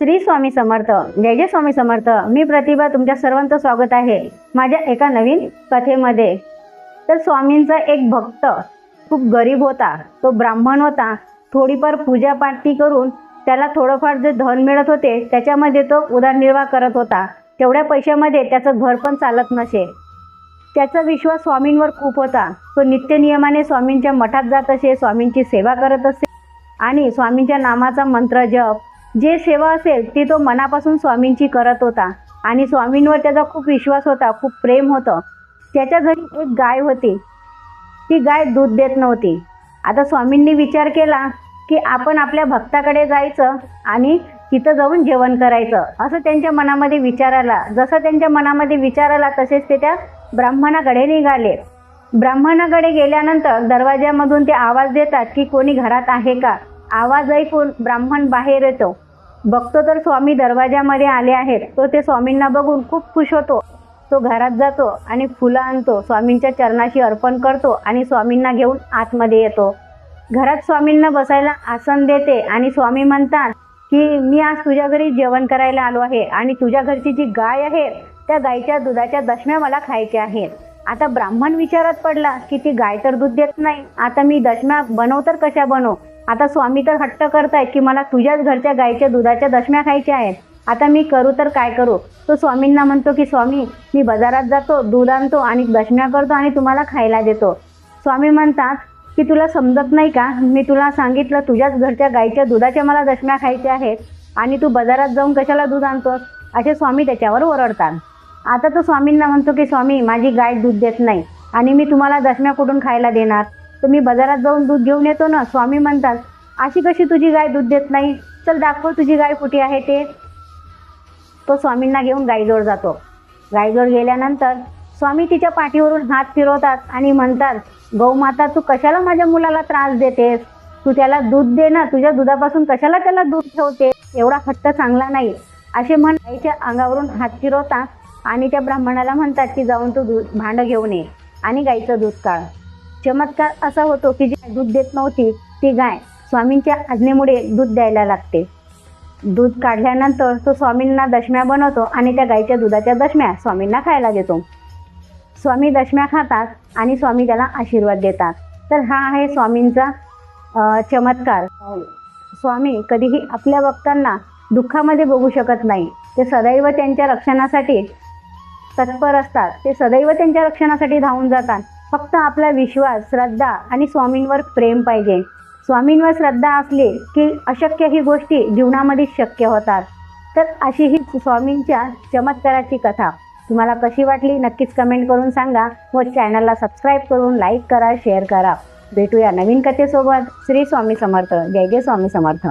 श्री स्वामी समर्थ. जय जय स्वामी समर्थ. मी प्रतिभा तुमच्या सर्वांचं स्वागत आहे माझ्या एका नवीन कथेमध्ये. तर स्वामींचा एक भक्त खूप गरीब होता. तो ब्राह्मण होता. थोडीफार पूजापाठी करून त्याला थोडंफार जे धन मिळत होते त्याच्यामध्ये तो उदरनिर्वाह करत होता. तेवढ्या पैशामध्ये त्याचं घर पण चालत नसे. त्याचा विश्वास स्वामींवर खूप होता. तो नित्यनियमाने स्वामींच्या मठात जात असे स्वामींची सेवा करत असे आणि स्वामींच्या नामाचा मंत्र जप जे सेवा असेल ती तो मनापासून स्वामींची करत होता. आणि स्वामींवर त्याचा खूप विश्वास होता खूप प्रेम होतं. त्याच्या घरी एक गाय होती. ती गाय दूध देत नव्हती. आता स्वामींनी विचार केला की आपण आपल्या भक्ताकडे जायचं आणि तिथं जाऊन जेवण करायचं. असं त्यांच्या मनामध्ये विचार आला. जसं त्यांच्या मनामध्ये विचार आला तसेच ते त्या ब्राह्मणाकडे निघाले. ब्राह्मणाकडे गेल्यानंतर दरवाज्यामधून ते आवाज देतात की कोणी घरात आहे का? आवाज ऐकून ब्राह्मण बाहेर येतो. बघतो तर स्वामी दरवाजामध्ये आले आहेत. तो ते स्वामींना बघून खूप खुश होतो. तो घरात जातो आणि फुलं आणतो. स्वामींच्या चरणाशी अर्पण करतो आणि स्वामींना घेऊन आतमध्ये येतो. घरात स्वामींना बसायला आसन देते आणि स्वामी म्हणतात की मी आज तुझ्या घरी जेवण करायला आलो आहे आणि तुझ्या घरची जी गाय आहे त्या गायच्या दुधाच्या दशम्या मला खायच्या आहेत. आता ब्राह्मण विचारात पडला की ती गाय तर दूध देत नाही. आता मी दशम्या बनव तर कशा बनव? आता स्वामी तर हट्ट करतायत की मला तुझ्याच घरच्या गायच्या दुधाच्या दशम्या खायच्या आहेत. आता मी करू तर काय करू? तो स्वामींना म्हणतो की स्वामी मी बाजारात जातो दूध आणतो आणि दशम्या करतो आणि तुम्हाला खायला देतो. स्वामी म्हणतात की तुला समजत नाही का? मी तुला सांगितलं तुझ्याच घरच्या गाईच्या दुधाच्या मला दशम्या खायच्या आहेत आणि तू बाजारात जाऊन कशाला दूध आणतोस? असे स्वामी त्याच्यावर ओरडतात. आता तो स्वामींना म्हणतो की स्वामी माझी गाय दूध देत नाही आणि मी तुम्हाला दशम्या कुठून खायला देणार? तर मी बाजारात जाऊन दूध घेऊन येतो ना स्वामी म्हणतात अशी कशी तुझी गाय दूध देत नाही? चल दाखव तुझी गाय कुठे आहे ते. तो स्वामींना घेऊन गायजोड जातो. गायजोड गेल्यानंतर स्वामी तिच्या पाठीवरून हात फिरवतात आणि म्हणतात गौमाता तू कशाला माझ्या मुलाला त्रास देतेस? तू त्याला दूध दे ना तुझ्या दुधापासून कशाला त्याला दूध ठेवते एवढा हट्ट चांगला नाही. असे म्हण आईच्या अंगावरून हात फिरवतात आणि त्या ब्राह्मणाला म्हणतात की जाऊन तू दूध भांडं घेऊन ये आणि गाईचं दूध काढ. चमत्कार असा होतो की जी दूध देत नव्हती ती गाय स्वामींच्या आज्ञेमुळे दूध द्यायला लागते. दूध काढल्यानंतर तो स्वामींना दशम्या बनवतो आणि त्या गायीच्या दुधाच्या दशम्या स्वामींना खायला देतो. स्वामी दशम्या खातात आणि स्वामी त्याला आशीर्वाद देतात. तर हा आहे स्वामींचा चमत्कार. स्वामी कधीही आपल्या भक्तांना दुःखामध्ये बघू शकत नाही. ते सदैव त्यांच्या रक्षणासाठी तत्पर असतात. ते सदैव त्यांच्या रक्षणासाठी धावून जातात. फक्त आपला विश्वास श्रद्धा आणि स्वामींवर प्रेम पाहिजे. स्वामींवर श्रद्धा असली की अशक्य ही गोष्टी जीवनामध्ये शक्य होतात. तर अशी ही स्वामींच्या चमत्काराची कथा. तुम्हाला कशी वाटली नक्कीच कमेंट करून सांगा व चॅनलला सबस्क्राईब करून लाईक करा शेअर करा. भेटूया नवीन कथेसोबत. श्री स्वामी समर्थ. जय जय स्वामी समर्थ.